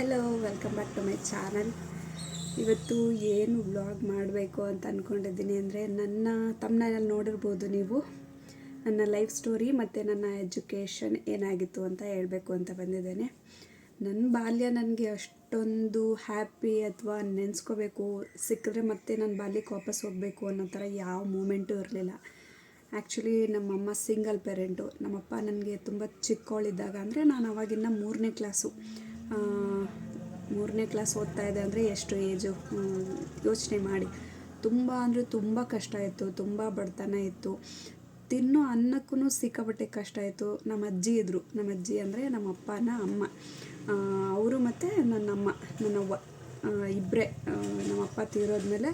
Hello welcome back to my channel ಇವತ್ತು ಏನು vlog ಮಾಡಬೇಕು ಅಂತ ಅಂದ್ಕೊಂಡಿದ್ದೀನಿ ಅಂದರೆ ನನ್ನ ತಮ್ಮನಲ್ಲಿ ನೋಡಿರ್ಬೋದು ನೀವು. ನನ್ನ ಲೈಫ್ ಸ್ಟೋರಿ ಮತ್ತು ನನ್ನ ಎಜುಕೇಷನ್ ಏನಾಗಿತ್ತು ಅಂತ ಹೇಳಬೇಕು ಅಂತ ಬಂದಿದ್ದೇನೆ. ನನ್ನ ಬಾಲ್ಯ ನನಗೆ ಅಷ್ಟೊಂದು ಹ್ಯಾಪಿ ಅಥವಾ ನೆನೆಸ್ಕೋಬೇಕು, ಸಿಕ್ಕಿದ್ರೆ ಮತ್ತೆ ನನ್ನ ಬಾಲ್ಯಕ್ಕೆ ವಾಪಸ್ ಹೋಗಬೇಕು ಅನ್ನೋ ಥರ ಯಾವ ಮೂಮೆಂಟು ಇರಲಿಲ್ಲ. ಆ್ಯಕ್ಚುಲಿ ನಮ್ಮಮ್ಮ ಸಿಂಗಲ್ ಪೇರೆಂಟು ನಮ್ಮಪ್ಪ ನನಗೆ ತುಂಬ ಚಿಕ್ಕವಳಿದ್ದಾಗ ಅಂದರೆ ನಾನು ಅವಾಗಿನ್ನ ಮೂರನೇ ಕ್ಲಾಸು ಮೂರನೇ ಕ್ಲಾಸ್ ಓದ್ತಾ ಇದೆ ಅಂದರೆ ಎಷ್ಟು ಏಜು? ಯೋಚನೆ ಮಾಡಿ. ತುಂಬ ಅಂದರೆ ತುಂಬ ಕಷ್ಟ ಇತ್ತು, ತುಂಬ ಬಡತನ ಇತ್ತು. ತಿನ್ನೋ ಅನ್ನಕ್ಕೂ ಸಿಕ್ಕಾಪಟ್ಟೆ ಕಷ್ಟ ಇತ್ತು. ನಮ್ಮ ಅಜ್ಜಿ ಇದ್ದರು ನಮ್ಮ ಅಜ್ಜಿ ಅಂದರೆ ನಮ್ಮ ಅಪ್ಪನ ಅಮ್ಮ. ಅವರು ಮತ್ತು ನನ್ನಮ್ಮ, ನನ್ನವ್ವ. ಇಬ್ಬರೇ ನಮ್ಮಪ್ಪ ತೀರೋದ್ಮೇಲೆ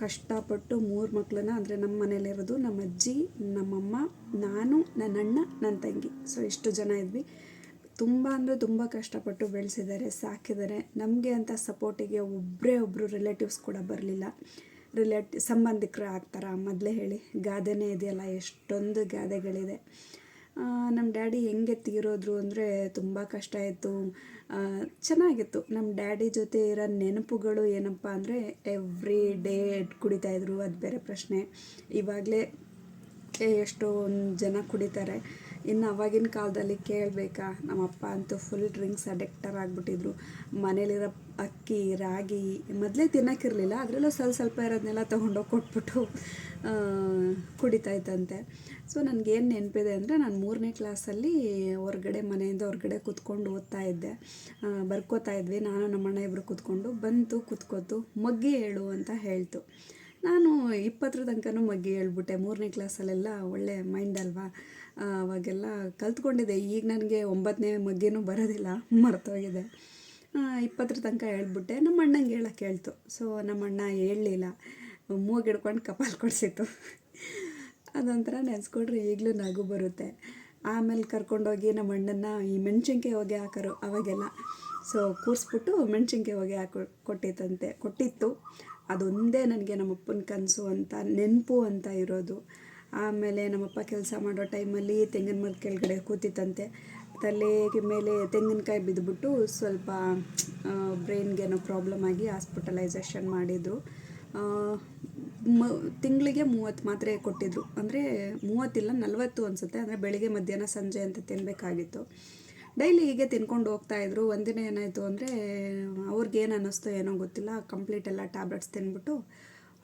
ಕಷ್ಟಪಟ್ಟು ಮೂರು ಮಕ್ಕಳನ್ನ ಅಂದರೆ ನಮ್ಮ ಮನೇಲಿರೋದು ನಮ್ಮ ಅಜ್ಜಿ, ನಮ್ಮಮ್ಮ, ನಾನು ನನ್ನ ಅಣ್ಣ ನನ್ನ ತಂಗಿ. ಸೊ ಇಷ್ಟು ಜನ ಇದ್ವಿ. ತುಂಬ ಅಂದರೆ ತುಂಬ ಕಷ್ಟಪಟ್ಟು ಬೆಳೆಸಿದ್ದಾರೆ, ಸಾಕಿದ್ದಾರೆ. ನಮಗೆ ಅಂತ ಸಪೋರ್ಟಿಗೆ ಒಬ್ಬರೇ ಒಬ್ಬರು ರಿಲೇಟಿವ್ಸ್ ಕೂಡ ಬರಲಿಲ್ಲ. ರಿಲೇಟ್ ಸಂಬಂಧಿಕರು ಆಗ್ತಾರ? ಮೊದಲೇ ಹೇಳಿ. ಗಾದೆನೇ ಇದೆಯಲ್ಲ, ಎಷ್ಟೊಂದು ಗಾದೆಗಳಿದೆ. ನಮ್ಮ ಡ್ಯಾಡಿ ಹೆಂಗೆ ತೀರೋದ್ರು ಅಂದರೆ ತುಂಬ ಕಷ್ಟ ಇತ್ತು ಚೆನ್ನಾಗಿತ್ತು. ನಮ್ಮ ಡ್ಯಾಡಿ ಜೊತೆ ಇರೋ ನೆನಪುಗಳು ಏನಪ್ಪ ಅಂದರೆ ಎವ್ರಿ ಡೇ ಕುಡಿತಾಯಿದ್ರು ಅದು ಬೇರೆ ಪ್ರಶ್ನೆ. ಇವಾಗಲೇ ಎಷ್ಟೊಂದು ಜನ ಕುಡಿತಾರೆ. ಇನ್ನು ಅವಾಗಿನ ಕಾಲದಲ್ಲಿ ಕೇಳಬೇಕಾ? ನಮ್ಮಪ್ಪ ಅಂತೂ ಫುಲ್ ಡ್ರಿಂಕ್ಸ್ ಅಡಿಕ್ಟರ್ ಆಗಿಬಿಟ್ಟಿದ್ರು. ಮನೇಲಿರೋ ಅಕ್ಕಿ ರಾಗಿ ಮೊದಲೇ ತಿನ್ನೋಕ್ಕಿರಲಿಲ್ಲ. ಅದರಲ್ಲೂ ಸ್ವಲ್ಪ ಸ್ವಲ್ಪ ಇರೋದನ್ನೆಲ್ಲ ತೊಗೊಂಡೋಗಿ ಕೊಟ್ಬಿಟ್ಟು ಆ, ಕುಡಿತಾ ಇತ್ತಂತೆ ಸೊ ನನಗೇನು ನೆನಪಿದೆ ಅಂದರೆ ನಾನು ಮೂರನೇ ಕ್ಲಾಸಲ್ಲಿ ಹೊರಗಡೆ ಮನೆಯಿಂದ ಹೊರಗಡೆ ಕೂತ್ಕೊಂಡು ಓದ್ತಾ ಇದ್ದೆ. ಬರ್ಕೋತಾ ಇದ್ವಿ. ನಾನು ನಮ್ಮಣ್ಣ ಇಬ್ಬರು ಕೂತ್ಕೊಂಡು ಬಂತು ಕೂತ್ಕೋತು ಮಗ್ಗಿ ಹೇಳು ಅಂತ ಹೇಳ್ತು. ನಾನು ಇಪ್ಪತ್ತರ ತನಕನೂ ಮಗ್ಗಿ ಹೇಳ್ಬಿಟ್ಟೆ. ಮೂರನೇ ಕ್ಲಾಸಲ್ಲೆಲ್ಲ ಒಳ್ಳೆ ಮೈಂಡ್ ಅಲ್ವಾ? ಅವಾಗೆಲ್ಲ ಕಲ್ತ್ಕೊಂಡಿದ್ದೆ. ಈಗ ನನಗೆ ಒಂಬತ್ತನೇ ಮಗ್ಗಿನೂ ಬರೋದಿಲ್ಲ. ಮರ್ತೋಗಿದೆ. ಇಪ್ಪತ್ತರ ತನಕ ಹೇಳ್ಬಿಟ್ಟೆ. ನಮ್ಮ ಅಣ್ಣಂಗೆ ಹೇಳಕ್ಕೆ ಹೇಳ್ತು. ಸೊ ನಮ್ಮ ಅಣ್ಣ ಹೇಳಲಿಲ್ಲ. ಮೂಗು ಹಿಡ್ಕೊಂಡು ಕಪಾಲ್ ಕೊಡಿಸಿತ್ತು. ಅದೊಂಥರ ನೆನೆಸ್ಕೊಂಡ್ರೆ ಈಗಲೂ ನಗು ಬರುತ್ತೆ. ಆಮೇಲೆ ಕರ್ಕೊಂಡೋಗಿ ನಮ್ಮ ಅಣ್ಣನ ಈ ಮೆಣಸಿನ್ಕಾಯಿ ಹೊಗೆ ಹಾಕೋರು ಅವಾಗೆಲ್ಲ. ಸೊ, ಕೂರಿಸ್ಬಿಟ್ಟು ಮೆಣಸಿನ್ಕಾಯಿ ಹೊಗೆ ಹಾಕೊ, ಕೊಟ್ಟಿತ್ತಂತೆ. ಕೊಟ್ಟಿತ್ತು. ಅದೊಂದೇ ನನಗೆ ನಮ್ಮಪ್ಪನ ಕನಸು ಅಂತ, ನೆನಪು ಅಂತ ಇರೋದು. ಆಮೇಲೆ ನಮ್ಮಪ್ಪ ಕೆಲಸ ಮಾಡೋ ಟೈಮಲ್ಲಿ ತೆಂಗಿನ ಮರದ ಕೆಳಗಡೆ ಕೂತಿತ್ತಂತೆ. ತಲೆಗೆ ಮೇಲೆ ತೆಂಗಿನಕಾಯಿ ಬಿದ್ದುಬಿಟ್ಟು ಸ್ವಲ್ಪ ಬ್ರೈನ್ಗೇನೋ ಪ್ರಾಬ್ಲಮ್ ಆಗಿ ಹಾಸ್ಪಿಟಲೈಸೇಷನ್ ಮಾಡಿದರು. ಮ, ತಿಂಗಳಿಗೆ ಮೂವತ್ತು ಮಾತ್ರೆ ಕೊಟ್ಟಿದ್ರು. ಅಂದರೆ ಮೂವತ್ತಿಲ್ಲ ನಲ್ವತ್ತು ಅನಿಸುತ್ತೆ. ಅಂದರೆ ಬೆಳಿಗ್ಗೆ, ಮಧ್ಯಾಹ್ನ, ಸಂಜೆ ಅಂತ ತಿನ್ನಬೇಕಾಗಿತ್ತು ಡೈಲಿ ಹೀಗೆ ತಿನ್ಕೊಂಡು ಹೋಗ್ತಾಯಿದ್ರು ಒಂದಿನ ಏನಾಯಿತು ಅಂದರೆ ಅವ್ರಿಗೇನು ಅನ್ನಿಸ್ತೋ ಏನೋ ಗೊತ್ತಿಲ್ಲ. ಕಂಪ್ಲೀಟ್ ಎಲ್ಲ ಟ್ಯಾಬ್ಲೆಟ್ಸ್ ತಿನ್ಬಿಟ್ಟು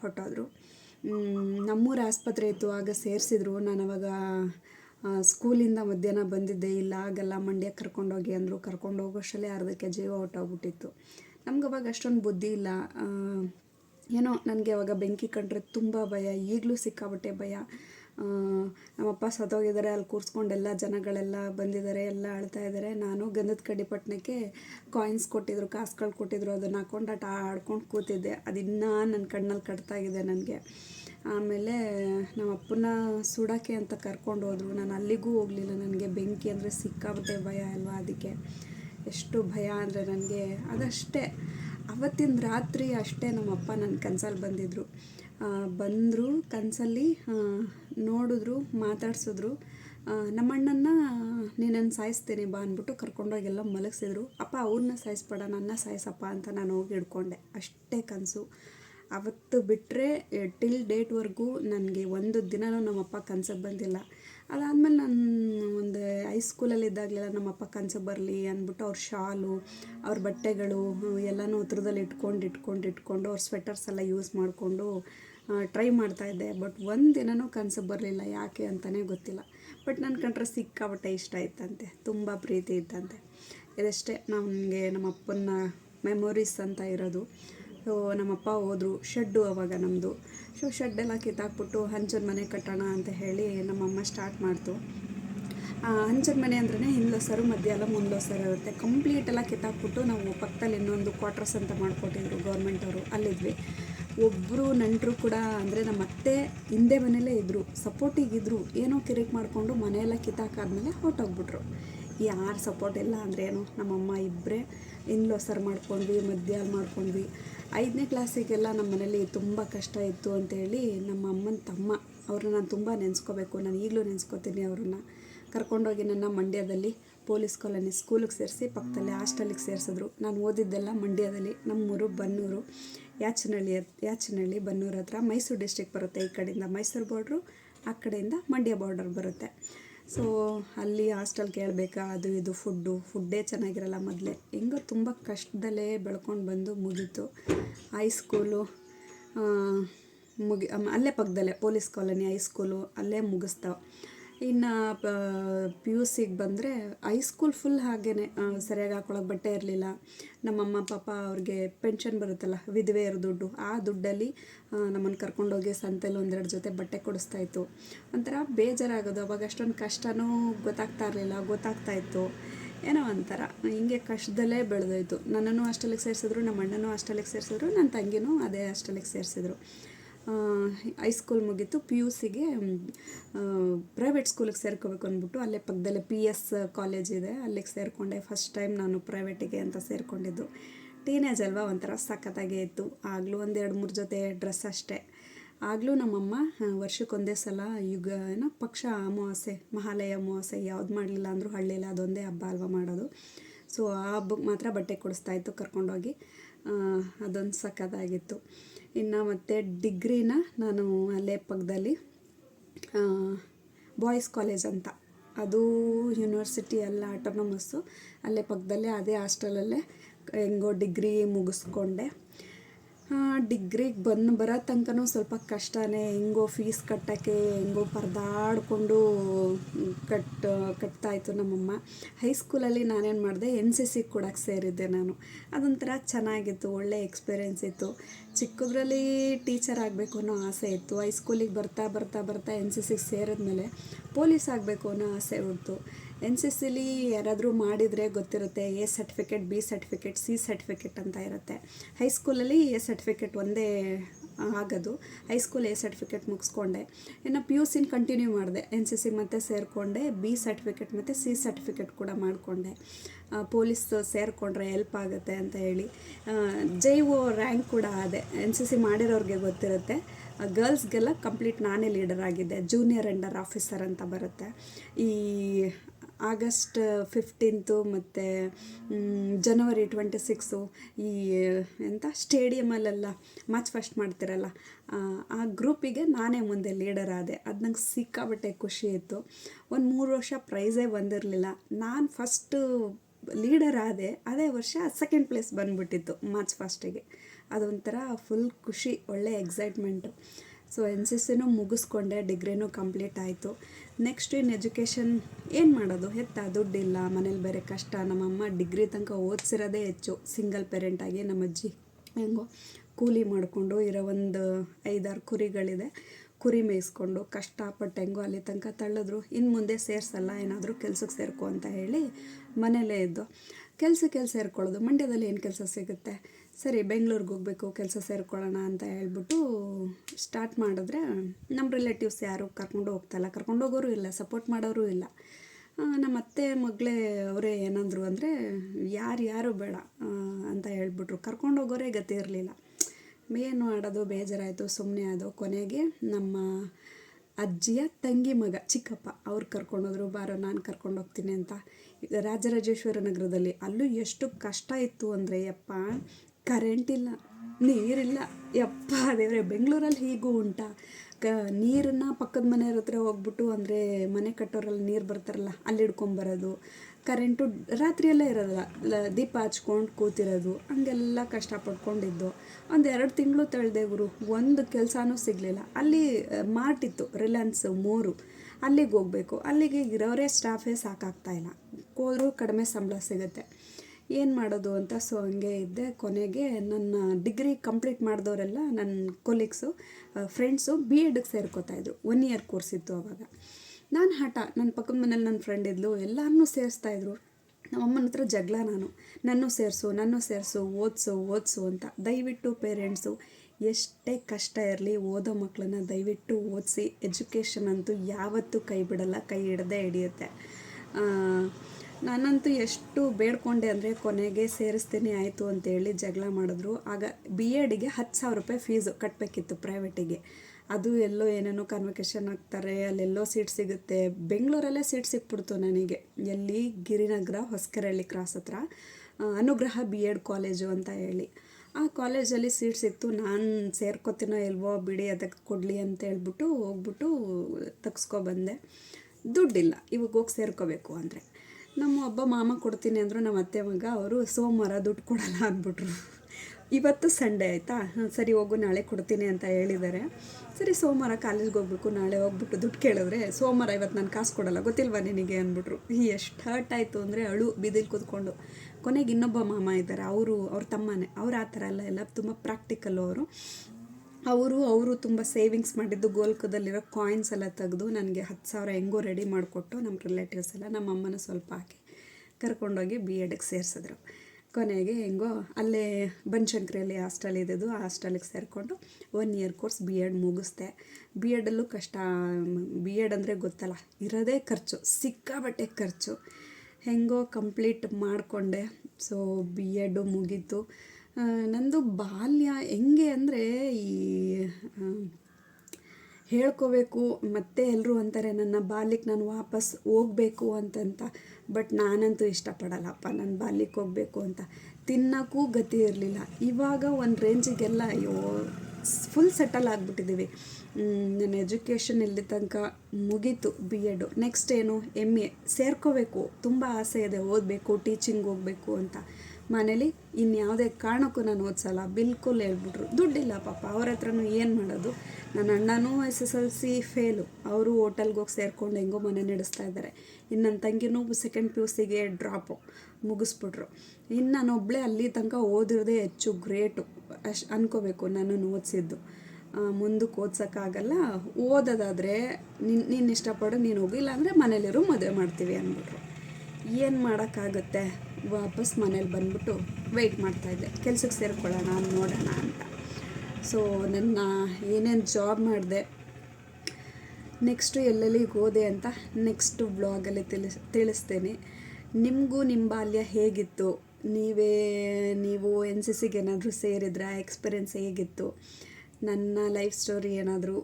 ಹೊರಟೋದ್ರು. ನಮ್ಮೂರ ಆಸ್ಪತ್ರೆ ಇತ್ತು ಆಗ ಸೇರಿಸಿದ್ರು. ನಾನು ಅವಾಗ ಸ್ಕೂಲಿಂದ ಮಧ್ಯಾಹ್ನ ಬಂದಿದ್ದೆ. ಇಲ್ಲ, ಆಗಲ್ಲ, ಮಂಡ್ಯಕ್ಕೆ ಕರ್ಕೊಂಡೋಗಿ ಅಂದರು. ಕರ್ಕೊಂಡು ಹೋಗೋಷ್ಟಲ್ಲೇ ಅರ್ಧಕ್ಕೆ ಜೀವ ಹೊಟ್ಟೋಗ್ಬಿಟ್ಟಿತ್ತು ನಮ್ಗೆ ಅವಾಗ ಅಷ್ಟೊಂದು ಬುದ್ಧಿ ಇಲ್ಲ. ಏನೋ, ನನಗೆ ಅವಾಗ ಬೆಂಕಿ ಕಂಡ್ರೆ ತುಂಬ ಭಯ. ಈಗಲೂ ಸಿಕ್ಕಾಬಟ್ಟೆ ಭಯ. ನಮ್ಮಪ್ಪ ಸತ್ತೋಗಿದ್ದಾರೆ, ಅಲ್ಲಿ ಕೂರಿಸ್ಕೊಂಡು ಎಲ್ಲ ಜನಗಳೆಲ್ಲ ಬಂದಿದ್ದಾರೆ, ಎಲ್ಲ ಅಳ್ತಾ ಇದ್ದಾರೆ. ನಾನು ಗಂಧದ ಕಡ್ಡಿ ಪಟ್ಟಣಕ್ಕೆ ಕಾಯಿನ್ಸ್ ಕೊಟ್ಟಿದ್ರು, ಕಾಸುಗಳು ಕೊಟ್ಟಿದ್ರು, ಅದನ್ನು ಹಾಕೊಂಡು ಆಟ ಆಡ್ಕೊಂಡು ಕೂತಿದ್ದೆ. ಅದಿನ್ನೂ ನನ್ನ ಕಣ್ಣಲ್ಲಿ ಕಟ್ತಾಗಿದೆ ನನಗೆ. ಆಮೇಲೆ ನಮ್ಮ ಅಪ್ಪನ ಸುಡೋಕ್ಕೆ ಅಂತ ಕರ್ಕೊಂಡು ಹೋದರು. ನಾನು ಅಲ್ಲಿಗೂ ಹೋಗಲಿಲ್ಲ. ನನಗೆ ಬೆಂಕಿ ಅಂದರೆ ಸಿಕ್ಕಾಬಟ್ಟೆ ಭಯ ಅಲ್ವಾ ಅದಕ್ಕೆ. ಎಷ್ಟು ಭಯ ಅಂದರೆ ನನಗೆ ಅದಷ್ಟೇ. ಅವತ್ತಿನ ರಾತ್ರಿ ಅಷ್ಟೇ ನಮ್ಮಪ್ಪ ನನ್ನ ಕನಸಲ್ಲಿ ಬಂದಿದ್ದರು ಬಂದರು, ಕನಸಲ್ಲಿ ನೋಡಿದ್ರು, ಮಾತಾಡ್ಸಿದ್ರು. ನಮ್ಮಣ್ಣನ ನೀನನ್ನು ಸಾಯಿಸ್ತೀನಿ ಬಾ ಅಂದ್ಬಿಟ್ಟು ಕರ್ಕೊಂಡೋಗೆಲ್ಲ ಮಲಗಿಸಿದ್ರು. ಅಪ್ಪ ಅವ್ರನ್ನ ಸಾಯಿಸ್ಬೇಡ, ನನ್ನ ಸಾಯಿಸಪ್ಪ ಅಂತ ನಾನು ಹೋಗಿ ಹಿಡ್ಕೊಂಡೆ. ಅಷ್ಟೇ ಕನಸು. ಅವತ್ತು ಬಿಟ್ಟರೆ ಟಿಲ್ ಡೇಟ್ವರೆಗೂ ನನಗೆ ಒಂದು ದಿನನೂ ನಮ್ಮಪ್ಪ ಕನಸಕ್ಕೆ ಬಂದಿಲ್ಲ. ಅದಾದಮೇಲೆ ನಾನು ಒಂದು ನಮ್ಮ ಅಪ್ಪ ಕನಸು ಬರಲಿ ಅಂದ್ಬಿಟ್ಟು ಅವ್ರ ಶಾಲು, ಅವ್ರ ಬಟ್ಟೆಗಳು ಎಲ್ಲನೂ ಹತ್ರದಲ್ಲಿ ಇಟ್ಕೊಂಡು ಇಟ್ಕೊಂಡು ಇಟ್ಕೊಂಡು ಅವ್ರ ಸ್ವೆಟರ್ಸ್ ಎಲ್ಲ ಯೂಸ್ ಮಾಡಿಕೊಂಡು ಟ್ರೈ ಮಾಡ್ತಾ ಇದ್ದೆ. ಬಟ್ ಒಂದು ದಿನವೂ ಕನ್ಸಿಗೆ ಬರಲಿಲ್ಲ. ಯಾಕೆ ಅಂತಲೇ ಗೊತ್ತಿಲ್ಲ. ಬಟ್ ನನ್ನ ಕಂಡ್ರೆ ಸಿಕ್ಕಾಪಟ್ಟೆ ಇಷ್ಟ ಇತ್ತಂತೆ. ತುಂಬ ಪ್ರೀತಿ ಇತ್ತಂತೆ. ಇದಷ್ಟೇ ನಮಗೆ ನಮ್ಮ ಅಪ್ಪನ ಮೆಮೊರೀಸ್ ಅಂತ ಇರೋದು. ಸೊ ನಮ್ಮಪ್ಪ ಹೋದರು ಶೆಡ್ಡು ಅವಾಗ ನಮ್ಮದು ಸೊ ಶೆಡ್ಡೆಲ್ಲ ಕಿತ್ತಾಕ್ಬಿಟ್ಟು, ಹಂಚನ ಮನೆ ಕಟ್ಟೋಣ ಅಂತ ಹೇಳಿ ನಮ್ಮಮ್ಮ ಸ್ಟಾರ್ಟ್ ಮಾಡ್ತು. ಆ, ಹಂಚದ ಮನೆ ಅಂದ್ರೆ ಹಿಂದ್ಲೋಸರು ಮಧ್ಯ ಎಲ್ಲ ಮುಂದೊಸರು ಇರುತ್ತೆ. ಕಂಪ್ಲೀಟ್ ಎಲ್ಲ ಕಿತ್ತಾಕ್ಬಿಟ್ಟು ನಾವು ಪಕ್ಕದಲ್ಲಿ ಇನ್ನೊಂದು ಕ್ವಾರ್ಟರ್ಸ್ ಅಂತ ಮಾಡಿಕೊಟ್ಟಿದ್ರು ಗೌರ್ಮೆಂಟ್ ಅವರು. ಅಲ್ಲಿದ್ವಿ. ಒಬ್ಬರು ನೆಂಟರು ಕೂಡ ಅಂದರೆ ನಮ್ಮ ಅತ್ತೆ ಹಿಂದೆ ಮನೆಯಲ್ಲೇ ಇದ್ದರು ಸಪೋರ್ಟಿಗಿದ್ದರು ಏನೋ ಕಿರಿಕ್ ಮಾಡಿಕೊಂಡು ಮನೆಯೆಲ್ಲ ಕಿತ್ತಾಕಾದ್ಮೇಲೆ ಹೊರ್ಟೋಗ್ಬಿಟ್ರು. ಯಾರು ಸಪೋರ್ಟ್ ಇಲ್ಲ ಅಂದ್ರೇನು ನಮ್ಮಮ್ಮ ಇಬ್ಬರೇ ಇನ್ಲೋಸರ್ ಮಾಡ್ಕೊಂಡ್ವಿ ಮಧ್ಯಾಹ್ನ ಮಾಡ್ಕೊಂಡ್ವಿ. ಐದನೇ ಕ್ಲಾಸಿಗೆಲ್ಲ ನಮ್ಮ ಮನೇಲಿ ತುಂಬ ಕಷ್ಟ ಇತ್ತು ಅಂತೇಳಿ ನಮ್ಮ ಅಮ್ಮನ ತಮ್ಮ ಅವ್ರನ್ನ ನಾನು ತುಂಬ ನೆನೆಸ್ಕೋಬೇಕು. ನಾನು ಈಗಲೂ ನೆನೆಸ್ಕೋತೀನಿ ಅವ್ರನ್ನ. ಕರ್ಕೊಂಡೋಗಿ ನನ್ನ ಮಂಡ್ಯದಲ್ಲಿ ಪೊಲೀಸ್ ಕಾಲೋನಿ ಸ್ಕೂಲಿಗೆ ಸೇರಿಸಿ ಪಕ್ಕದಲ್ಲೇ ಹಾಸ್ಟೆಲಿಗೆ ಸೇರಿಸಿದ್ರು. ನಾನು ಓದಿದ್ದೆಲ್ಲ ಮಂಡ್ಯದಲ್ಲಿ, ನಮ್ಮೂರು ಬನ್ನೂರು, ಯಾಚನಹಳ್ಳಿ ಯಾಚನಹಳ್ಳಿ ಬನ್ನೂರು ಹತ್ರ ಮೈಸೂರು ಡಿಸ್ಟಿಕ್ ಬರುತ್ತೆ. ಈ ಕಡೆಯಿಂದ ಮೈಸೂರು ಬಾರ್ಡ್ರು ಆ ಕಡೆಯಿಂದ ಮಂಡ್ಯ ಬಾರ್ಡರ್ ಬರುತ್ತೆ. ಸೊ ಅಲ್ಲಿ ಹಾಸ್ಟೆಲ್ ಕೇಳಬೇಕಾ? ಅದು ಇದು ಫುಡ್ಡು ಫುಡ್ಡೇ ಚೆನ್ನಾಗಿರಲ್ಲ ಮೊದಲೇ. ಹೆಂಗೋ ತುಂಬ ಕಷ್ಟದಲ್ಲೇ ಬೆಳ್ಕೊಂಡು ಬಂದು ಮುಗೀತು. ಹೈಸ್ಕೂಲು ಮುಗಿ ಅಲ್ಲೇ ಪಕ್ಕದಲ್ಲೇ, ಪೊಲೀಸ್ ಕಾಲೋನಿ ಹೈಸ್ಕೂಲು ಅಲ್ಲೇ ಮುಗಿಸ್ತಾವೆ. ಇನ್ನು ಪಿ ಯು ಸಿಗೆ ಬಂದರೆ ಹೈಸ್ಕೂಲ್ ಫುಲ್ ಹಾಗೇ ಸರಿಯಾಗಿ ಹಾಕೊಳ್ಳೋಕೆ ಬಟ್ಟೆ ಇರಲಿಲ್ಲ. ನಮ್ಮಮ್ಮ ಪಾಪ ಅವ್ರಿಗೆ ಪೆನ್ಷನ್ ಬರುತ್ತಲ್ಲ ವಿಧವೆಯರ ದುಡ್ಡು, ಆ ದುಡ್ಡಲ್ಲಿ ನಮ್ಮನ್ನು ಕರ್ಕೊಂಡೋಗಿ ಸಂತೆಲಿ ಒಂದೆರಡು ಜೊತೆ ಬಟ್ಟೆ ಕೊಡಿಸ್ತಾ ಇತ್ತು. ಒಂಥರ ಬೇಜಾರಾಗೋದು, ಅವಾಗ ಅಷ್ಟೊಂದು ಕಷ್ಟವೂ ಗೊತ್ತಾಗ್ತಾ ಇರಲಿಲ್ಲ, ಗೊತ್ತಾಗ್ತಾ ಇತ್ತು. ಏನೋ ಒಂಥರ, ಹಿಂಗೆ ಕಷ್ಟದಲ್ಲೇ ಬೆಳೆದೋಯ್ತು. ನನ್ನನ್ನು ಹಾಸ್ಟೆಲಿಗೆ ಸೇರಿಸಿದ್ರು ನಮ್ಮ ಅಣ್ಣನೂ ಹಾಸ್ಟೆಲಿಗೆ ಸೇರಿಸಿದ್ರು ನನ್ನ ತಂಗಿನೂ ಅದೇ ಹಾಸ್ಟೆಲಿಗೆ ಸೇರಿಸಿದ್ರು. ಹೈಸ್ಕೂಲ್ ಮುಗೀತು ಪಿ ಯು ಸಿಗೆ ಪ್ರೈವೇಟ್ ಸ್ಕೂಲಿಗೆ ಸೇರ್ಕೋಬೇಕು ಅಂದ್ಬಿಟ್ಟು ಅಲ್ಲೇ ಪಕ್ಕದಲ್ಲೇ ಪಿ ಎಸ್ ಕಾಲೇಜ್ ಇದೆ. ಅಲ್ಲಿಗೆ ಸೇರಿಕೊಂಡೆ. ಫಸ್ಟ್ ಟೈಮ್ ನಾನು ಪ್ರೈವೇಟಿಗೆ ಅಂತ ಸೇರಿಕೊಂಡಿದ್ದು. ಟೀನೇಜ್ ಅಲ್ವಾ? ಒಂಥರ ಸಖತ್ತಾಗೇ ಇತ್ತು. ಆಗಲೂ ಒಂದು ಎರಡು ಮೂರು ಜೊತೆ ಡ್ರೆಸ್ ಅಷ್ಟೇ. ಆಗಲೂ ನಮ್ಮಮ್ಮ ವರ್ಷಕ್ಕೊಂದೇ ಸಲ ಯುಗ, ಏನೋ ಪಕ್ಷ ಅಮಾವಾಸ್ಯೆ, ಮಹಾಲಯ ಅಮಾವಾಸ್ಯೆ ಯಾವ್ದು ಮಾಡಲಿಲ್ಲ ಅಂದರೂ ಹಳ್ಳಿಲ್ಲ ಅದೊಂದೇ ಹಬ್ಬ ಅಲ್ವಾ ಮಾಡೋದು. ಸೊ ಆ ಹಬ್ಬಕ್ಕೆ ಮಾತ್ರ ಬಟ್ಟೆ ಕೊಡಿಸ್ತಾ ಇತ್ತು ಕರ್ಕೊಂಡೋಗಿ. ಅದೊಂದು ಸಖತ್ತಾಗಿತ್ತು. ಇನ್ನು ಮತ್ತು ಡಿಗ್ರಿನ ನಾನು ಅಲ್ಲೇ ಪಕ್ಕದಲ್ಲಿ ಬಾಯ್ಸ್ ಕಾಲೇಜ್ ಅಂತ. ಅದು ಯೂನಿವರ್ಸಿಟಿ ಎಲ್ಲ ಆಟೋನಮಸ್ಸು ಅಲ್ಲೇ ಪಕ್ಕದಲ್ಲೇ, ಅದೇ ಹಾಸ್ಟೆಲಲ್ಲೇ ಹೆಂಗೋ ಡಿಗ್ರಿ ಮುಗಿಸ್ಕೊಂಡೆ. ಡಿಗ್ರಿಗೆ ಬಂದು ಬರೋ ತನಕನೂ ಸ್ವಲ್ಪ ಕಷ್ಟನೇ. ಹೆಂಗೋ ಫೀಸ್ ಕಟ್ಟೋಕ್ಕೆ, ಹೆಂಗೋ ಪರದಾಡಿಕೊಂಡು ಕಟ್ ಕಟ್ತಾಯಿತ್ತು ನಮ್ಮಮ್ಮ. ಹೈಸ್ಕೂಲಲ್ಲಿ ನಾನೇನು ಮಾಡಿದೆ ಎನ್ ಸಿ ಸಿ ಕೊಡೋಕ್ಕೆ ಸೇರಿದ್ದೆ ನಾನು. ಅದೊಂಥರ ಚೆನ್ನಾಗಿತ್ತು, ಒಳ್ಳೆ ಎಕ್ಸ್ಪೀರಿಯೆನ್ಸ್ ಇತ್ತು. ಚಿಕ್ಕದ್ರಲ್ಲಿ ಟೀಚರ್ ಆಗಬೇಕು ಅನ್ನೋ ಆಸೆ ಇತ್ತು. ಹೈಸ್ಕೂಲಿಗೆ ಬರ್ತಾ ಬರ್ತಾ ಬರ್ತಾ ಎನ್ ಸಿ ಸಿಗೆ ಸೇರಿದ್ಮೇಲೆ ಪೊಲೀಸ್ ಆಗಬೇಕು ಅನ್ನೋ ಆಸೆ ಹುಡ್ತು ಎನ್ ಸಿ ಸಿಲಿ ಯಾರಾದರೂ ಮಾಡಿದರೆ ಗೊತ್ತಿರುತ್ತೆ A certificate, B certificate, C certificate ಅಂತ ಇರುತ್ತೆ. ಹೈಸ್ಕೂಲಲ್ಲಿ ಎ ಸರ್ಟಿಫಿಕೇಟ್ ಒಂದೇ ಆಗೋದು. ಹೈಸ್ಕೂಲ್ ಎ ಸರ್ಟಿಫಿಕೇಟ್ ಮುಗಿಸ್ಕೊಂಡೆ. ಇನ್ನು ಪಿ ಯು ಸಿನ ಕಂಟಿನ್ಯೂ ಮಾಡಿದೆ. ಎನ್ ಸಿ ಸಿ ಮತ್ತೆ ಸೇರಿಕೊಂಡೆ. ಬಿ ಸರ್ಟಿಫಿಕೇಟ್ ಮತ್ತು ಸಿ ಸರ್ಟಿಫಿಕೇಟ್ ಕೂಡ ಮಾಡಿಕೊಂಡೆ. ಪೊಲೀಸ್ ಸೇರಿಕೊಂಡ್ರೆ ಹೆಲ್ಪ್ ಆಗುತ್ತೆ ಅಂತ ಹೇಳಿ. ಜೈ ಓ ರ್ಯಾಂಕ್ ಕೂಡ ಅದೇ. ಎನ್ ಸಿ ಸಿ ಮಾಡಿರೋರಿಗೆ ಗೊತ್ತಿರುತ್ತೆ. ಗರ್ಲ್ಸ್ಗೆಲ್ಲ ಕಂಪ್ಲೀಟ್ ನಾನೇ ಲೀಡರ್ ಆಗಿದ್ದೆ. ಜೂನಿಯರ್ ಅಂಡರ್ ಆಫೀಸರ್ ಅಂತ ಬರುತ್ತೆ. ಈ ಆಗಸ್ಟ್ ಫಿಫ್ಟೀನ್ತು ಮತ್ತು ಜನವರಿ ಟ್ವೆಂಟಿ ಸಿಕ್ಸು ಈ ಎಂಥ ಸ್ಟೇಡಿಯಮಲ್ಲೆಲ್ಲ ಮಾರ್ಚ್ ಫಸ್ಟ್ ಮಾಡ್ತಿರಲ್ಲ ಆ, ಆ ಗ್ರೂಪಿಗೆ ನಾನೇ ಮುಂದೆ ಲೀಡರ್ ಆದೆ. ಅದು ನಂಗೆ ಸಿಕ್ಕಾಬಟ್ಟೆ ಖುಷಿ ಇತ್ತು. ಒಂದು ಮೂರು ವರ್ಷ ಪ್ರೈಸೇ ಬಂದಿರಲಿಲ್ಲ. ನಾನು ಫಸ್ಟು ಲೀಡರ್ ಆದೆ. ಅದೇ ವರ್ಷ ಸೆಕೆಂಡ್ ಪ್ಲೇಸ್ ಬಂದ್ಬಿಟ್ಟಿತ್ತು ಮಾರ್ಚ್ ಫಸ್ಟಿಗೆ ಅದೊಂಥರ ಫುಲ್ ಖುಷಿ ಒಳ್ಳೆ ಎಕ್ಸೈಟ್ಮೆಂಟು ಸೊ ಎನ್ ಸಿ ಸಿನೂ ಮುಗಿಸ್ಕೊಂಡೆ ಡಿಗ್ರಿನೂ ಕಂಪ್ಲೀಟ್ ಆಯಿತು. ನೆಕ್ಸ್ಟ್ ಇನ್ ಎಜುಕೇಷನ್ ಏನು ಮಾಡೋದು? ಹೆತ್ತ, ದುಡ್ಡಿಲ್ಲ, ಮನೇಲಿ ಬೇರೆ ಕಷ್ಟ. ನಮ್ಮಮ್ಮ ಡಿಗ್ರಿ ತನಕ ಓದಿಸಿರೋದೇ ಹೆಚ್ಚು. ಸಿಂಗಲ್ ಪೇರೆಂಟಾಗಿ ನಮ್ಮ ಅಜ್ಜಿ ಹೆಂಗೋ ಕೂಲಿ ಮಾಡಿಕೊಂಡು ಇರೋ ಒಂದು ಐದಾರು ಕುರಿಗಳಿದೆ. ಕುರಿ ಮೇಯಿಸ್ಕೊಂಡು ಕಷ್ಟಪಟ್ಟು ಹೆಂಗೋ ಅಲ್ಲಿ ತನಕ ತಳ್ಳಿದ್ರು. ಇನ್ನು ಮುಂದೆ ಸೇರಿಸಲ್ಲ, ಏನಾದರೂ ಕೆಲಸಕ್ಕೆ ಸೇರ್ಕೊ ಅಂತ ಹೇಳಿ ಮನೇಲೇ ಇದ್ದು. ಕೆಲಸಕ್ಕೆ ಸೇರ್ಕೊಳ್ಳೋದು ಮಂಡ್ಯದಲ್ಲಿ ಏನು ಕೆಲಸ ಸಿಗುತ್ತೆ? ಸರಿ, ಬೆಂಗಳೂರಿಗೆ ಹೋಗಬೇಕು, ಕೆಲಸ ಸೇರ್ಕೊಳ್ಳೋಣ ಅಂತ ಹೇಳ್ಬಿಟ್ಟು ಸ್ಟಾರ್ಟ್ ಮಾಡಿದ್ರೆ ನಮ್ಮ ರಿಲೇಟಿವ್ಸ್ ಯಾರು ಕರ್ಕೊಂಡು ಹೋಗ್ತಾಯಿಲ್ಲ ಕರ್ಕೊಂಡು ಹೋಗೋರು ಇಲ್ಲ ಸಪೋರ್ಟ್ ಮಾಡೋರು ಇಲ್ಲ. ನಮ್ಮ ಅತ್ತೆ, ಮಗಳೇ, ಅವರೇ ಏನಂದ್ರು ಅಂದರೆ, ಯಾರು ಯಾರು ಬೇಡ ಅಂತ ಹೇಳ್ಬಿಟ್ರು. ಕರ್ಕೊಂಡು ಹೋಗೋರೇ ಗತಿ ಇರಲಿಲ್ಲ. ಏನು ಮಾಡೋದು ಬೇಜಾರಾಯಿತು ಸುಮ್ಮನೆ ಅದು ಕೊನೆಗೆ ನಮ್ಮ ಅಜ್ಜಿಯ ತಂಗಿ ಮಗ, ಚಿಕ್ಕಪ್ಪ, ಅವ್ರು ಕರ್ಕೊಂಡೋದ್ರು ಬಾರೋ, ನಾನು ಕರ್ಕೊಂಡು ಹೋಗ್ತೀನಿ ಅಂತ. ರಾಜರಾಜೇಶ್ವರ ನಗರದಲ್ಲಿ ಅಲ್ಲೂ ಎಷ್ಟು ಕಷ್ಟ ಇತ್ತು ಅಂದರೆ, ಯಪ್ಪ ಕರೆಂಟ್ ಇಲ್ಲ ನೀರಿಲ್ಲ ಯಪ್ಪ, ದೇವ್ರೆ, ಬೆಂಗಳೂರಲ್ಲಿ ಹೀಗೂ ಉಂಟಾ. ಕ, ನೀರನ್ನು ಪಕ್ಕದ ಮನೆಯವ್ರ ಹತ್ರ ಹೋಗ್ಬಿಟ್ಟು ಅಂದರೆ ಮನೆ ಕಟ್ಟೋರಲ್ಲಿ ನೀರು ಬರ್ತಾರಲ್ಲ, ಅಲ್ಲಿ ಹಿಡ್ಕೊಂಬರೋದು ಕರೆಂಟು ರಾತ್ರಿಯೆಲ್ಲ ಇರೋಲ್ಲ ದೀಪ ಹಚ್ಕೊಂಡು ಕೂತಿರೋದು, ಹಂಗೆಲ್ಲ ಕಷ್ಟಪಟ್ಕೊಂಡಿದ್ದು. ಒಂದು ಎರಡು ತಿಂಗಳು ತಳ್ದೆ ಗುರು, ಒಂದು ಕೆಲಸನೂ ಸಿಗಲಿಲ್ಲ. ಅಲ್ಲಿ ಮಾರ್ಟ್ ಇತ್ತು ರಿಲಯನ್ಸ್ ಮೂರು. ಅಲ್ಲಿಗೆ ಹೋಗಬೇಕು. ಅಲ್ಲಿಗೆ ಇರೋರೇ ಸ್ಟಾಫೇ ಸಾಕಾಗ್ತಾ ಇಲ್ಲ. ಹೋದ್ರೂ ಕಡಿಮೆ ಸಂಬಳ ಸಿಗುತ್ತೆ. ಏನು ಮಾಡೋದು ಅಂತ ಸೊ, ಹಂಗೆ ಇದ್ದೆ. ಕೊನೆಗೆ ನನ್ನ ಡಿಗ್ರಿ ಕಂಪ್ಲೀಟ್ ಮಾಡಿದವರೆಲ್ಲ ನನ್ನ ಕೊಲೀಗ್ಸು ಫ್ರೆಂಡ್ಸು ಬಿ ಎಡ್ಗೆ ಸೇರ್ಕೋತಾಯಿದ್ರು ಒನ್ ಇಯರ್ ಕೋರ್ಸ್ ಇತ್ತು ಅವಾಗ. ನಾನು ಹಠ ನನ್ನ ಪಕ್ಕದ ಮನೇಲಿ ನನ್ನ ಫ್ರೆಂಡ್ ಇದ್ಲು ಎಲ್ಲರನ್ನೂ ಸೇರಿಸ್ತಾಯಿದ್ರು ನಮ್ಮಮ್ಮನ ಹತ್ರ ಜಗಳ ನಾನು. ನನ್ನೂ ಸೇರಿಸು ನನ್ನೂ ಸೇರಿಸು, ಓದಿಸು ಓದಿಸು ಅಂತ. ದಯವಿಟ್ಟು ಪೇರೆಂಟ್ಸು ಎಷ್ಟೇ ಕಷ್ಟ ಇರಲಿ ಓದೋ ಮಕ್ಕಳನ್ನ ದಯವಿಟ್ಟು ಓದಿಸಿ ಎಜುಕೇಷನ್ ಅಂತೂ ಯಾವತ್ತೂ ಕೈ ಬಿಡಲ್ಲ, ಕೈ ಹಿಡ್ದೇ ಹಿಡಿಯುತ್ತೆ. ನಾನಂತೂ ಎಷ್ಟು ಬೇಡ್ಕೊಂಡೆ ಅಂದರೆ ಕೊನೆಗೆ ಸೇರಿಸ್ತೀನಿ ಆಯಿತು ಅಂತೇಳಿ ಜಗಳ ಮಾಡಿದ್ರು. ಆಗ ಬಿ ಎಡಿಗೆ ಹತ್ತು ಸಾವಿರ ರೂಪಾಯಿ ಫೀಸು ಕಟ್ಟಬೇಕಿತ್ತು ಪ್ರೈವೇಟಿಗೆ ಅದು ಎಲ್ಲೋ ಏನೇನೋ ಕನ್ವಕೇಶನ್ ಆಗ್ತಾರೆ, ಅಲ್ಲೆಲ್ಲೋ ಸೀಟ್ ಸಿಗುತ್ತೆ. ಬೆಂಗಳೂರಲ್ಲೇ ಸೀಟ್ ಸಿಕ್ಬಿಡ್ತು ನನಗೆ. ಎಲ್ಲಿ? ಗಿರಿನಗರ ಹೊಸಕೆರಳ್ಳಿ ಕ್ರಾಸ್ ಹತ್ರ. ಅನುಗ್ರಹ ಬಿ ಎಡ್ ಕಾಲೇಜು ಅಂತ ಹೇಳಿ. ಆ ಕಾಲೇಜಲ್ಲಿ ಸೀಟ್ ಸಿಕ್ತು. ನಾನು ಸೇರ್ಕೋತೀನೋ ಇಲ್ವೋ ಬಿಡಿ ಅದಕ್ಕೆ ಕೊಡಲಿ ಅಂತ ಹೇಳ್ಬಿಟ್ಟು ಹೋಗ್ಬಿಟ್ಟು ತಗ್ಸ್ಕೊಬಂದೆ ದುಡ್ಡಿಲ್ಲ. ಇವಾಗ ಹೋಗಿ ಸೇರ್ಕೋಬೇಕು ಅಂದರೆ. ನಮ್ಮ ಒಬ್ಬ ಮಾಮ ಕೊಡ್ತೀನಿ ಅಂದರು ನಮ್ಮ ಅತ್ತೆ ಮಗ, ಅವರು ಸೋಮವಾರ ದುಡ್ಡು ಕೊಡಲ್ಲ ಅಂದ್ಬಿಟ್ರು. ಇವತ್ತು ಸಂಡೇ ಆಯಿತಾ? ಸರಿ ಹೋಗು, ನಾಳೆ ಕೊಡ್ತೀನಿ ಅಂತ ಹೇಳಿದ್ದಾರೆ. ಸರಿ, ಸೋಮವಾರ ಕಾಲೇಜ್ಗೆ ಹೋಗ್ಬೇಕು, ನಾಳೆ ಹೋಗ್ಬಿಟ್ಟು ದುಡ್ಡು ಕೇಳಿದ್ರೆ, ಸೋಮವಾರ ಇವತ್ತು ನಾನು ಕಾಸು ಕೊಡಲ್ಲ, ಗೊತ್ತಿಲ್ವಾ ನಿನಗೆ ಅಂದ್ಬಿಟ್ರು. ಎಷ್ಟು ಹರ್ಟ್ ಆಯಿತು ಅಂದರೆ ಅಳು ಬೀದಿಲಿ ಕೂತ್ಕೊಂಡು. ಕೊನೆಗೆ ಇನ್ನೊಬ್ಬ ಮಾಮ ಇದ್ದಾರೆ, ಅವರು, ಅವ್ರ ತಮ್ಮನೇ. ಅವ್ರು ಆ ಥರ ಎಲ್ಲ ಎಲ್ಲ ತುಂಬ ಪ್ರಾಕ್ಟಿಕಲ್ಲು ಅವರು. ಅವರು ಅವರು ತುಂಬ ಸೇವಿಂಗ್ಸ್ ಮಾಡಿದ್ದು, ಗೋಲ್ಕದಲ್ಲಿರೋ ಕಾಯಿನ್ಸ್ ಎಲ್ಲ ತೆಗೆದು ನನಗೆ ಹತ್ತು ಸಾವಿರ ಹೆಂಗೋ ರೆಡಿ ಮಾಡಿಕೊಟ್ಟು ನಮ್ಮ ರಿಲೇಟಿವ್ಸ್ ಎಲ್ಲ ನಮ್ಮ ಅಮ್ಮನ ಸ್ವಲ್ಪ ಹಾಕಿ ಕರ್ಕೊಂಡೋಗಿ ಬಿ ಎಡ್ಗೆ ಸೇರಿಸಿದ್ರು. ಕೊನೆಗೆ ಹೆಂಗೋ ಅಲ್ಲೇ ಬನಶಂಕರಿಯಲ್ಲಿ ಹಾಸ್ಟೆಲ್ ಇದ್ದಿದ್ದು, ಆ ಹಾಸ್ಟೆಲಿಗೆ ಸೇರಿಕೊಂಡು one year course B Ed ಮುಗಿಸ್ದೆ. B ಎಡಲ್ಲೂ ಕಷ್ಟ ಬಿ ಎಡ್ ಅಂದರೆ ಗೊತ್ತಲ್ಲ, ಇರೋದೇ ಖರ್ಚು ಸಿಕ್ಕಾಬಟ್ಟೆ ಖರ್ಚು. ಹೆಂಗೋ ಕಂಪ್ಲೀಟ್ ಮಾಡಿಕೊಂಡೆ. ಸೊ ಬಿ ಎಡ್ಡು ಮುಗೀತು ನಂದು ಬಾಲ್ಯ ಹೆಂಗೆ ಅಂದರೆ ಈ ಹೇಳ್ಕೋಬೇಕು, ಮತ್ತೆ ಎಲ್ಲರೂ ಅಂತಾರೆ, ನನ್ನ ಬಾಲ್ಯಕ್ಕೆ ನಾನು ವಾಪಸ್ ಹೋಗ್ಬೇಕು ಅಂತಂತ. ಬಟ್ ನಾನಂತೂ ಇಷ್ಟಪಡಲ್ಲಪ್ಪ ನನ್ನ ಬಾಲ್ಯಕ್ಕೆ ಹೋಗಬೇಕು ಅಂತ. ತಿನ್ನೋಕ್ಕೂ ಗತಿ ಇರಲಿಲ್ಲ. ಇವಾಗ ಒಂದು ರೇಂಜಿಗೆಲ್ಲ, ಅಯ್ಯೋ ಫುಲ್ ಸೆಟಲ್ ಆಗಿಬಿಟ್ಟಿದ್ದೀವಿ ನನ್ನ ಎಜುಕೇಷನ್ ಇಲ್ಲಿ ತನಕ ಮುಗೀತು ಬಿ ಎಡು ನೆಕ್ಸ್ಟ್ ಏನು ಎಂ ಎ ಸೇರ್ಕೋಬೇಕು. ತುಂಬ ಆಸೆ ಇದೆ, ಓದಬೇಕು ಟೀಚಿಂಗ್ ಹೋಗಬೇಕು ಅಂತ. ಮನೇಲಿ ಇನ್ಯಾವುದೇ ಕಾರಣಕ್ಕೂ ನಾನು ಓದಿಸಲ್ಲ, ಬಿಲ್ಕುಲ್ ಹೇಳ್ಬಿಟ್ರು. ದುಡ್ಡಿಲ್ಲ ಪಾಪ, ಅವ್ರ ಹತ್ರನೂ ಏನು ಮಾಡೋದು? ನನ್ನ ಅಣ್ಣನೂ S S L C fail ಅವರು ಹೋಟೆಲ್ಗೆ ಹೋಗಿ ಸೇರ್ಕೊಂಡು ಹೆಂಗೋ ಮನೆ ನಡೆಸ್ತಾ ಇದ್ದಾರೆ ಇನ್ನು ನನ್ನ ತಂಗಿನೂ ಸೆಕೆಂಡ್ ಪಿ ಯು ಸಿಗೆ ಡ್ರಾಪು ಮುಗಿಸ್ಬಿಟ್ರು. ಇನ್ನು ನಾನು ಒಬ್ಬಳೇ ಅಲ್ಲಿ ತನಕ ಓದಿರೋದೇ ಹೆಚ್ಚು ಗ್ರೇಟು ಅಷ್ಟು ಅನ್ಕೋಬೇಕು ನಾನು ಓದಿಸಿದ್ದು. ಮುಂದಕ್ಕೆ ಓದ್ಸೋಕ್ಕಾಗಲ್ಲ. ಓದೋದಾದರೆ ನಿನ್ನ ನೀನು ಇಷ್ಟಪಡು, ನೀನು ಹೋಗಿಲ್ಲ ಅಂದರೆ ಮನೇಲಿರೋ ಮದುವೆ ಮಾಡ್ತೀವಿ ಅಂದ್ಬಿಟ್ರು. ಏನು ಮಾಡೋಕ್ಕಾಗುತ್ತೆ? ವಾಪಸ್ ಮನೇಲಿ ಬಂದ್ಬಿಟ್ಟು ವೆಯ್ಟ್ ಮಾಡ್ತಾಯಿದ್ದೆ ಕೆಲ್ಸಕ್ಕೆ ಸೇರ್ಕೊಳ್ಳೋಣ, ನೋಡೋಣ ಅಂತ. ಸೊ ನನ್ನ ಏನೇನು ಜಾಬ್ ಮಾಡಿದೆ ನೆಕ್ಸ್ಟು ಎಲ್ಲೆಲ್ಲಿಗೆ ಹೋದೆ ಅಂತ ನೆಕ್ಸ್ಟ್ ಬ್ಲಾಗಲ್ಲಿ ತಿಳಿಸ್ ತಿಳಿಸ್ತೇನೆ. ನಿಮಗೂ ನಿಮ್ಮ ಬಾಲ್ಯ ಹೇಗಿತ್ತು? ನೀವೇ, ನೀವು ಎನ್ ಸಿ ಸಿಗೆ ಏನಾದರೂ ಸೇರಿದ್ರೆ? ಆ ಎಕ್ಸ್ಪೀರಿಯೆನ್ಸ್ ಹೇಗಿತ್ತು? ನನ್ನ ಲೈಫ್ ಸ್ಟೋರಿ ಏನಾದರೂ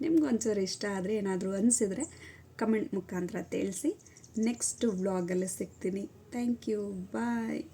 ನಿಮಗೂ ಒಂಚೂರು ಇಷ್ಟ ಆದರೆ ಏನಾದರೂ ಅನಿಸಿದರೆ ಕಮೆಂಟ್ ಮುಖಾಂತರ ತಿಳಿಸಿ. ನೆಕ್ಸ್ಟ್ ವ್ಲಾಗಲ್ಲಿ ಸಿಗ್ತೀನಿ. Thank you. Bye.